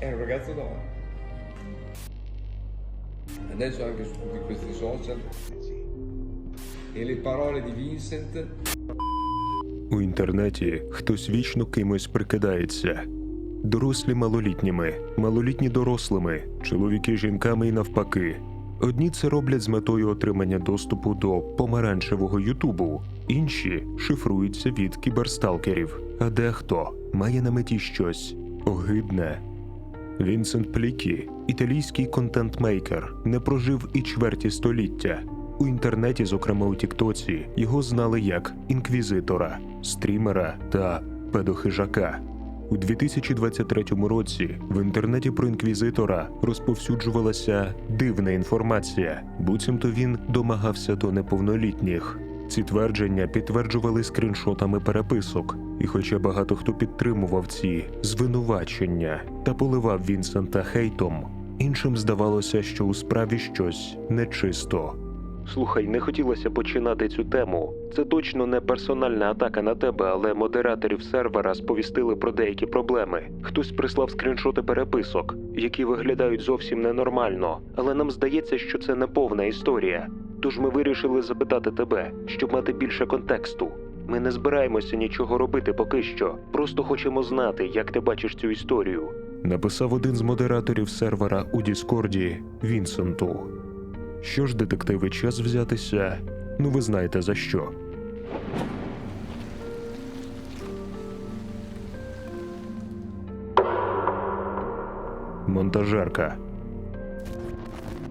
È un ragazzo no. Adesso anche su tutti questi social. E le parole di Vincent У інтернеті хтось вічно кимось прикидається. Дорослі малолітніми, малолітні дорослими, чоловіки жінками і навпаки. Одні це роблять з метою отримання доступу до помаранчевого Ютубу, інші шифруються від кіберсталкерів, а дехто має на меті щось огидне. Вінсент Плікі, італійський контент-мейкер, не прожив і чверті століття. У інтернеті, зокрема у Тіктоці, його знали як інквізитора, стрімера та педохижака. У 2023 році в інтернеті про інквізитора розповсюджувалася дивна інформація, буцімто він домагався до неповнолітніх. Ці твердження підтверджували скріншотами переписок, і хоча багато хто підтримував ці звинувачення та поливав Вінсента хейтом, іншим здавалося, що у справі щось нечисто. Слухай, не хотілося починати цю тему. Це точно не персональна атака на тебе, але модераторів сервера сповістили про деякі проблеми. Хтось прислав скріншоти переписок, які виглядають зовсім ненормально, але нам здається, що це не повна історія. Тож ми вирішили запитати тебе, щоб мати більше контексту. Ми не збираємося нічого робити поки що, просто хочемо знати, як ти бачиш цю історію. Написав один з модераторів сервера у Діскорді Вінсенту. Що ж, детективи, час взятися? Ну, ви знаєте за що. Монтажерка.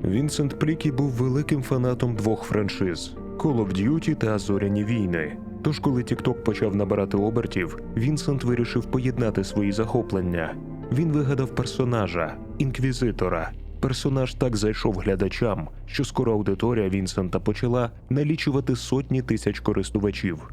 Вінсент Плікі був великим фанатом двох франшиз Call of Duty та Зоряні війни. Тож, коли TikTok почав набирати обертів, Вінсент вирішив поєднати свої захоплення. Він вигадав персонажа інквізитора. Персонаж так зайшов глядачам, що скоро аудиторія Вінсента почала налічувати сотні тисяч користувачів.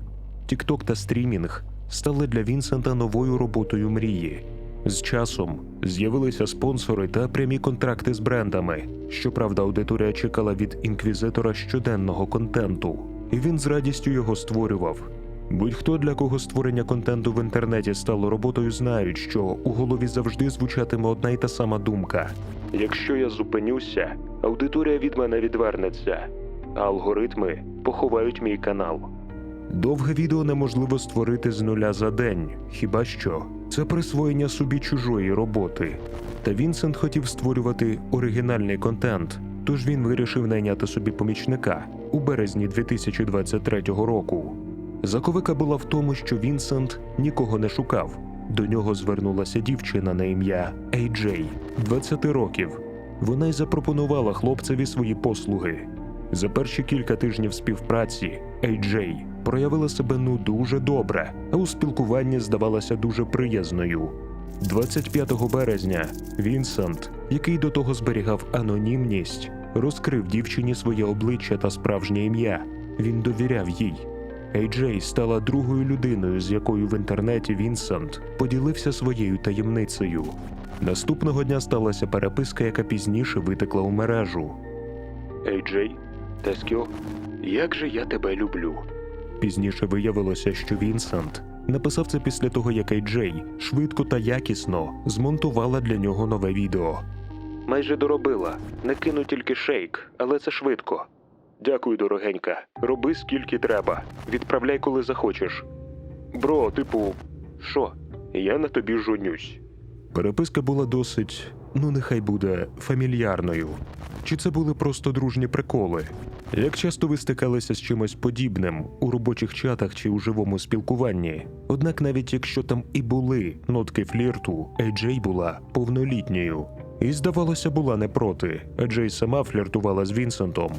TikTok та стрімінг стали для Вінсента новою роботою мрії. З часом з'явилися спонсори та прямі контракти з брендами. Щоправда, аудиторія чекала від інквізитора щоденного контенту, і він з радістю його створював. Будь-хто для кого створення контенту в інтернеті стало роботою, знають, що у голові завжди звучатиме одна й та сама думка: якщо я зупинюся, аудиторія від мене відвернеться, а алгоритми поховають мій канал. Довге відео неможливо створити з нуля за день, хіба що це присвоєння собі чужої роботи. Та Вінсент хотів створювати оригінальний контент, тож він вирішив найняти собі помічника у березні 2023 року. Заковика була в тому, що Вінсент нікого не шукав. До нього звернулася дівчина на ім'я Ей-Джей, 20 років. Вона й запропонувала хлопцеві свої послуги. За перші кілька тижнів співпраці Ей-Джей проявила себе ну дуже добре, а у спілкуванні здавалася дуже приязною. 25 березня Вінсент, який до того зберігав анонімність, розкрив дівчині своє обличчя та справжнє ім'я. Він довіряв їй. Ей-Джей стала другою людиною, з якою в інтернеті Вінсент поділився своєю таємницею. Наступного дня сталася переписка, яка пізніше витекла у мережу. Ей-Джей, Тескіо, як же я тебе люблю. Пізніше виявилося, що Вінсент написав це після того, як Ей-Джей швидко та якісно змонтувала для нього нове відео. Майже доробила. Не кину тільки шейк, але це швидко. Дякую, дорогенька. Роби скільки треба. Відправляй, коли захочеш. Бро, типу, що? Я на тобі жонюсь. Переписка була досить, ну нехай буде, фамільярною. Чи це були просто дружні приколи? Як часто ви стикалися з чимось подібним у робочих чатах чи у живому спілкуванні? Однак, навіть якщо там і були нотки флірту, Еджей була повнолітньою. І, здавалося, була не проти, адже й сама фліртувала з Вінсентом.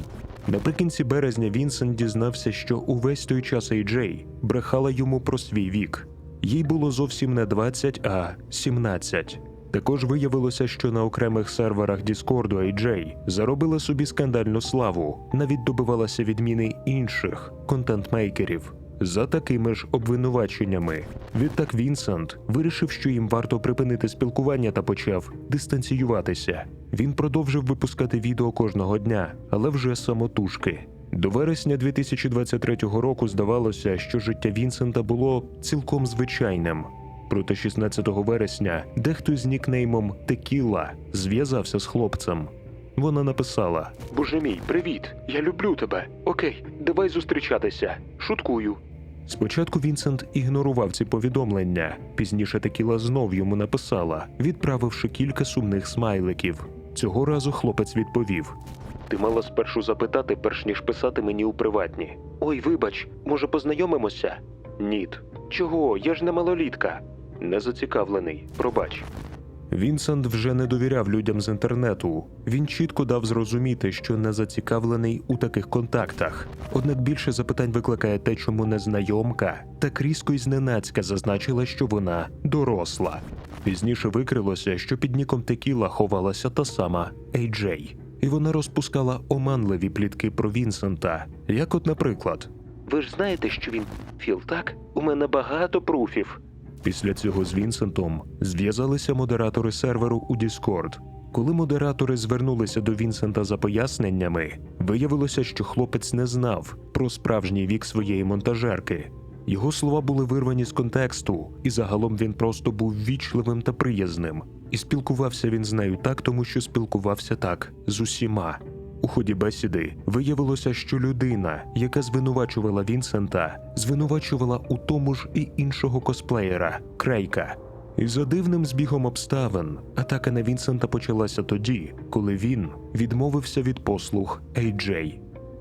Наприкінці березня Вінсент дізнався, що увесь той час Ей-Джей брехала йому про свій вік. Їй було зовсім не 20, а 17. Також виявилося, що на окремих серверах Діскорду Ей-Джей заробила собі скандальну славу, навіть добивалася відміни інших контент-мейкерів. За такими ж обвинуваченнями, відтак Вінсент вирішив, що їм варто припинити спілкування та почав дистанціюватися. Він продовжив випускати відео кожного дня, але вже самотужки. До вересня 2023 року здавалося, що життя Вінсента було цілком звичайним. Проте 16 вересня дехто з нікнеймом Текіла зв'язався з хлопцем. Вона написала: Боже мій, привіт! Я люблю тебе. Окей, давай зустрічатися. Шуткую. Спочатку Вінсент ігнорував ці повідомлення. Пізніше Текіла знов йому написала, відправивши кілька сумних смайликів. Цього разу хлопець відповів: Ти мала спершу запитати, перш ніж писати мені у приватні. Ой, вибач, може познайомимося? Ніт. Чого? Я ж не малолітка. Не зацікавлений. Пробач. Вінсент вже не довіряв людям з інтернету. Він чітко дав зрозуміти, що не зацікавлений у таких контактах. Однак більше запитань викликає те, чому незнайомка так різко і зненацька зазначила, що вона доросла. Пізніше викрилося, що під ніком Текіла ховалася та сама Ейджей, і вона розпускала оманливі плітки про Вінсента. Як, от, наприклад, ви ж знаєте, що він філ, так? У мене багато пруфів. Після цього з Вінсентом зв'язалися модератори серверу у Discord. Коли модератори звернулися до Вінсента за поясненнями, виявилося, що хлопець не знав про справжній вік своєї монтажерки. Його слова були вирвані з контексту, і загалом він просто був вічливим та приязним. І спілкувався він з нею так, тому що спілкувався так з усіма. У ході бесіди виявилося, що людина, яка звинувачувала Вінсента, звинувачувала у тому ж і іншого косплеєра Крейка. І за дивним збігом обставин атака на Вінсента почалася тоді, коли він відмовився від послуг AJ.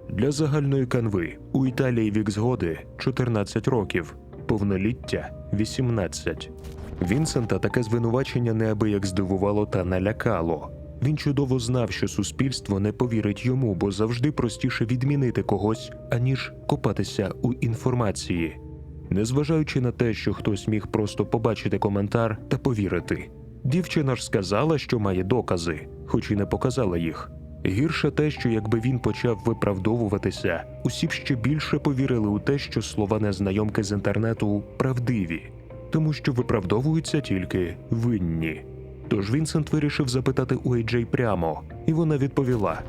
Для загальної канви у Італії вік згоди 14 років, повноліття 18. Вінсента таке звинувачення неабияк здивувало та налякало. Він чудово знав, що суспільство не повірить йому, бо завжди простіше відмінити когось, аніж копатися у інформації. Незважаючи на те, що хтось міг просто побачити коментар та повірити. Дівчина ж сказала, що має докази, хоч і не показала їх. Гірше те, що якби він почав виправдовуватися, усі б ще більше повірили у те, що слова незнайомки з інтернету правдиві, тому що виправдовуються тільки винні. Тож Вінсент вирішив запитати у Ейджей прямо, і вона відповіла: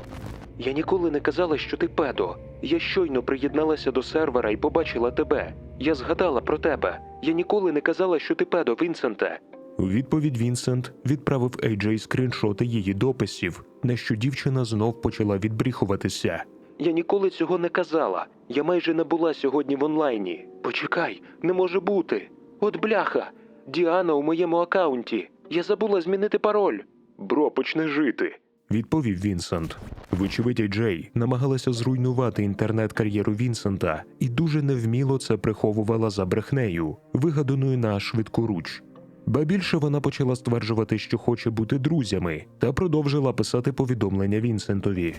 Я ніколи не казала, що ти педо. Я щойно приєдналася до сервера і побачила тебе. Я згадала про тебе. Я ніколи не казала, що ти педо, Вінсенте. У відповідь Вінсент відправив Ейджей скріншоти її дописів, на що дівчина знов почала відбріхуватися. Я ніколи цього не казала. Я майже не була сьогодні в онлайні. Почекай, не може бути. От бляха, Діана у моєму акаунті. Я забула змінити пароль. Бро, почни жити. Відповів Вінсент. Вочевидь, Джей намагалася зруйнувати інтернет-кар'єру Вінсента і дуже невміло це приховувала за брехнею, вигаданою на швидку руч. Ба більше вона почала стверджувати, що хоче бути друзями, та продовжила писати повідомлення Вінсентові.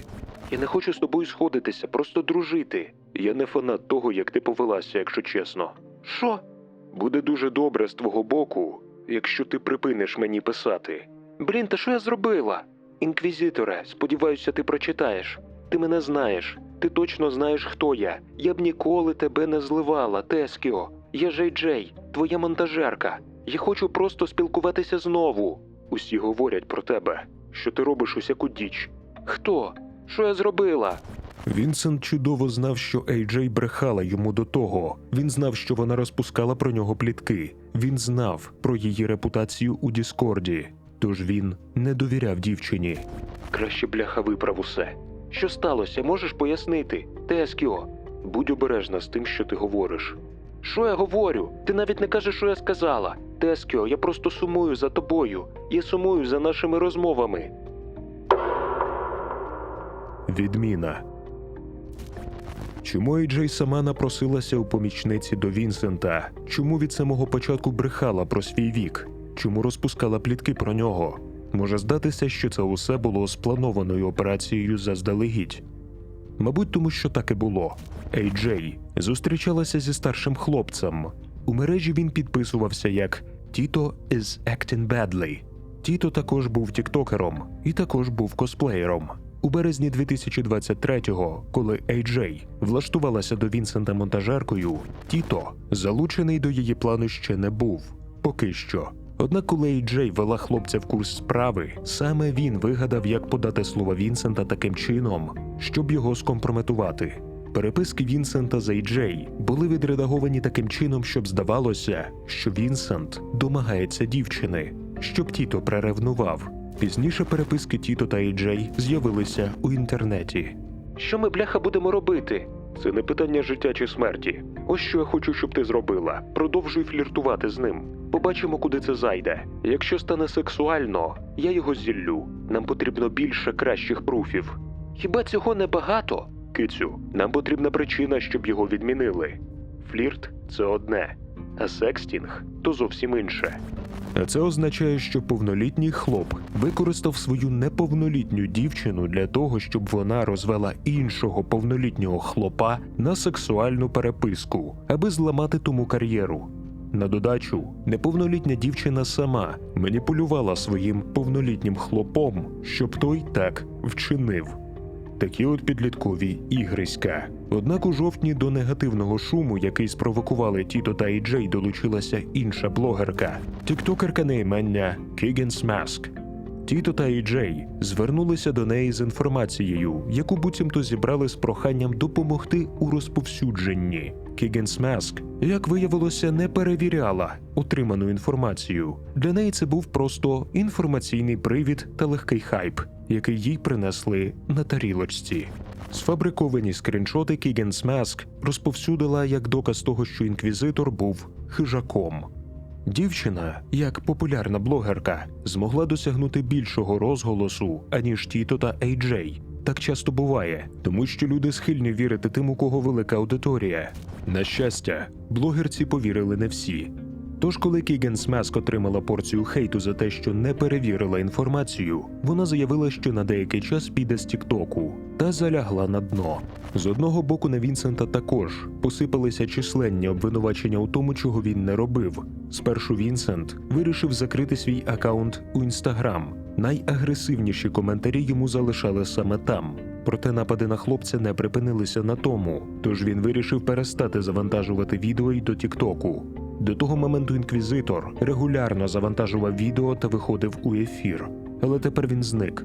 Я не хочу з тобою сходитися, просто дружити. Я не фанат того, як ти повелася, якщо чесно. Що? Буде дуже добре з твого боку, якщо ти припиниш мені писати. Блін, та що я зробила? Інквізиторе, сподіваюся, ти прочитаєш. Ти мене знаєш. Ти точно знаєш, хто я. Я б ніколи тебе не зливала, Тескіо. Я Джей Джей, твоя монтажерка. Я хочу просто спілкуватися знову. Усі говорять про тебе, що ти робиш усяку діч. Хто? Що я зробила? Вінсент чудово знав, що Ейджей брехала йому до того. Він знав, що вона розпускала про нього плітки. Він знав про її репутацію у Діскорді. Тож він не довіряв дівчині. Краще бляха виправ усе. Що сталося, можеш пояснити? Тескіо, будь обережна з тим, що ти говориш. Що я говорю? Ти навіть не кажеш, що я сказала. Тескіо, я просто сумую за тобою. Я сумую за нашими розмовами. Відміна. Чому Ейджей сама напросилася у помічниці до Вінсента? Чому від самого початку брехала про свій вік? Чому розпускала плітки про нього? Може здатися, що це усе було спланованою операцією заздалегідь. Мабуть, тому що так і було. Ейджей зустрічалася зі старшим хлопцем. У мережі він підписувався як Тіто is acting badly. Тіто також був тіктокером і також був косплеєром. У березні 2023-го, коли AJ влаштувалася до Вінсента монтажеркою, Тіто залучений до її плану ще не був поки що. Однак, коли AJ вела хлопця в курс справи, саме він вигадав, як подати слова Вінсента таким чином, щоб його скомпрометувати. Переписки Вінсента з Ейджей були відредаговані таким чином, щоб здавалося, що Вінсент домагається дівчини, щоб Тіто преревнував. Пізніше переписки Тіто та Ейджей з'явилися у інтернеті. Що ми, бляха, будемо робити? Це не питання життя чи смерті. Ось що я хочу, щоб ти зробила. Продовжуй фліртувати з ним. Побачимо, куди це зайде. Якщо стане сексуально, я його зіллю. Нам потрібно більше кращих пруфів. Хіба цього не багато? Кицю, нам потрібна причина, щоб його відмінили. Флірт це одне, а секстінг то зовсім інше. А це означає, що повнолітній хлоп використав свою неповнолітню дівчину для того, щоб вона розвела іншого повнолітнього хлопа на сексуальну переписку, аби зламати тому кар'єру. На додачу, неповнолітня дівчина сама маніпулювала своїм повнолітнім хлопом, щоб той так вчинив. Такі от підліткові ігриська. Однак у жовтні до негативного шуму, який спровокували Тіто та Іджей, долучилася інша блогерка, тіктокерка на імення Кігенс Маск. Тіто та Іджей звернулися до неї з інформацією, яку буцімто зібрали з проханням допомогти у розповсюдженні. Кігенс Маск, як виявилося, не перевіряла отриману інформацію. Для неї це був просто інформаційний привід та легкий хайп, який їй принесли на тарілочці. Сфабриковані скріншоти Кігенс Маск розповсюдила як доказ того, що інквізитор був хижаком. Дівчина, як популярна блогерка, змогла досягнути більшого розголосу, аніж Тіто та Ейджей. Так часто буває, тому що люди схильні вірити тим, у кого велика аудиторія. На щастя, блогерці повірили не всі. Тож, коли Кіган Смеск отримала порцію хейту за те, що не перевірила інформацію, вона заявила, що на деякий час піде з Тіктоку та залягла на дно. З одного боку на Вінсента також посипалися численні обвинувачення у тому, чого він не робив. Спершу Вінсент вирішив закрити свій акаунт у інстаграм. Найагресивніші коментарі йому залишали саме там. Проте напади на хлопця не припинилися на тому, тож він вирішив перестати завантажувати відео й до Тіктоку. До того моменту інквізитор регулярно завантажував відео та виходив у ефір, але тепер він зник.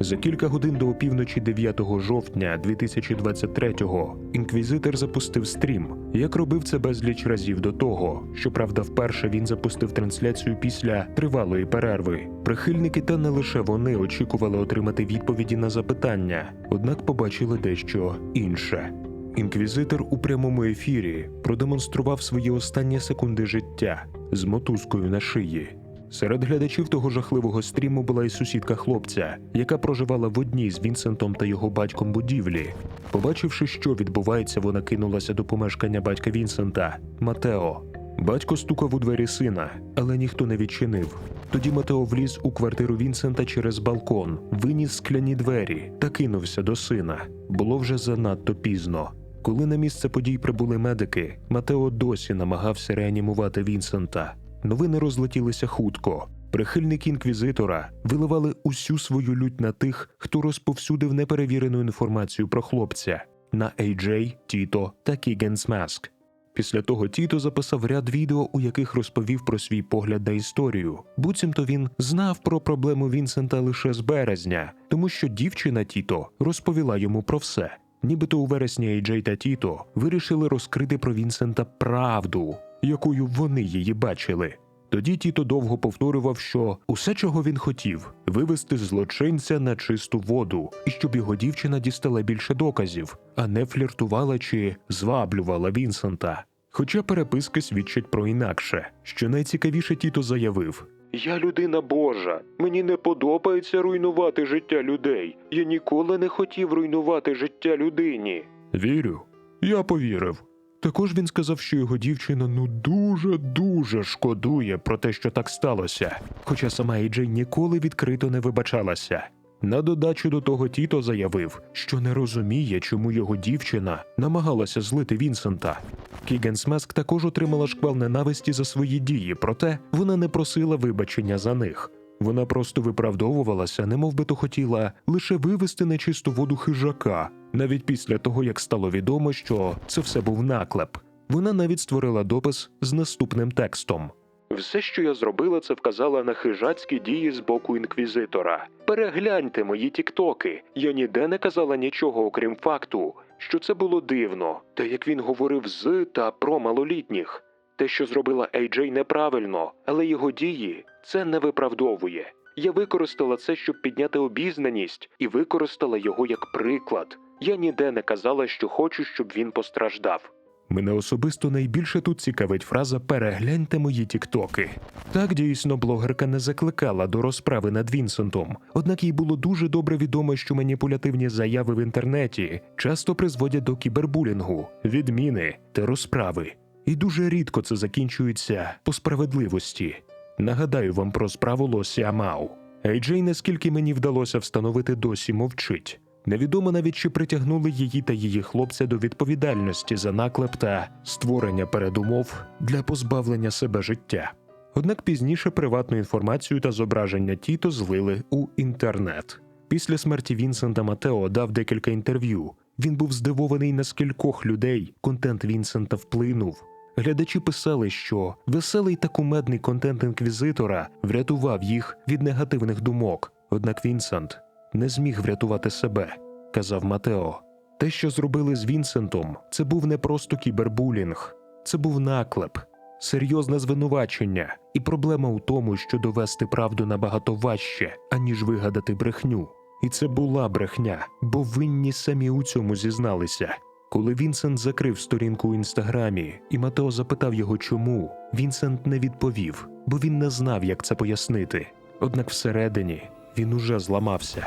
За кілька годин до опівночі 9 жовтня 2023-го інквізитор запустив стрім, як робив це безліч разів до того. Щоправда, вперше він запустив трансляцію після тривалої перерви. Прихильники та не лише вони очікували отримати відповіді на запитання, однак побачили дещо інше. Інквізитор у прямому ефірі продемонстрував свої останні секунди життя з мотузкою на шиї. Серед глядачів того жахливого стріму була і сусідка хлопця, яка проживала в одній з Вінсентом та його батьком будівлі. Побачивши, що відбувається, вона кинулася до помешкання батька Вінсента Матео. Батько стукав у двері сина, але ніхто не відчинив. Тоді Матео вліз у квартиру Вінсента через балкон, виніс скляні двері та кинувся до сина. Було вже занадто пізно. Коли на місце подій прибули медики, Матео досі намагався реанімувати Вінсента. Новини розлетілися хутко. Прихильники інквізитора виливали усю свою лють на тих, хто розповсюдив неперевірену інформацію про хлопця на AJ, Тіто та Кігенс Маск. Після того Тіто записав ряд відео, у яких розповів про свій погляд на історію. Буцімто він знав про проблему Вінсента лише з березня, тому що дівчина Тіто розповіла йому про все. Нібито у вересні Ейджей та Тіто вирішили розкрити про Вінсента правду, якою вони її бачили. Тоді Тіто довго повторював, що усе, чого він хотів, вивести злочинця на чисту воду, і щоб його дівчина дістала більше доказів, а не фліртувала чи зваблювала Вінсента. Хоча переписки свідчать про інакше, що найцікавіше Тіто заявив: Я людина Божа, мені не подобається руйнувати життя людей. Я ніколи не хотів руйнувати життя людині. Вірю, я повірив. Також він сказав, що його дівчина ну дуже дуже шкодує про те, що так сталося, хоча сама Іджей ніколи відкрито не вибачалася. На додачу до того Тіто заявив, що не розуміє, чому його дівчина намагалася злити Вінсента. Кіган Смеск також отримала шквал ненависті за свої дії, проте вона не просила вибачення за них. Вона просто виправдовувалася, немов би то хотіла лише вивести на чисту воду хижака, навіть після того, як стало відомо, що це все був наклеп. Вона навіть створила допис з наступним текстом. Все, що я зробила, це вказала на хижацькі дії з боку інквізитора. Перегляньте мої тіктоки. Я ніде не казала нічого, окрім факту, що це було дивно, те, як він говорив з та про малолітніх. Те, що зробила Ейджей, неправильно, але його дії це не виправдовує. Я використала це, щоб підняти обізнаність, і використала його як приклад. Я ніде не казала, що хочу, щоб він постраждав. Мене особисто найбільше тут цікавить фраза Перегляньте мої тіктоки. Так дійсно блогерка не закликала до розправи над Вінсентом, однак їй було дуже добре відомо, що маніпулятивні заяви в інтернеті часто призводять до кібербулінгу, відміни та розправи. І дуже рідко це закінчується по справедливості. Нагадаю вам про справу Лосі Амау. Ейджей, наскільки мені вдалося встановити, досі мовчить. Невідомо навіть чи притягнули її та її хлопця до відповідальності за наклеп та створення передумов для позбавлення себе життя. Однак пізніше приватну інформацію та зображення Тіто злили у інтернет. Після смерті Вінсента Матео дав декілька інтерв'ю. Він був здивований, на скількох людей контент Вінсента вплинув. Глядачі писали, що веселий та кумедний контент інквізитора врятував їх від негативних думок. Однак Вінсент не зміг врятувати себе, казав Матео. Те, що зробили з Вінсентом, це був не просто кібербулінг, це був наклеп, серйозне звинувачення, і проблема у тому, що довести правду набагато важче, аніж вигадати брехню. І це була брехня, бо винні самі у цьому зізналися. Коли Вінсент закрив сторінку у інстаграмі, і Матео запитав його чому, Вінсент не відповів, бо він не знав, як це пояснити. Однак всередині він уже зламався.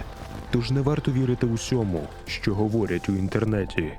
Тож не варто вірити усьому, що говорять у інтернеті.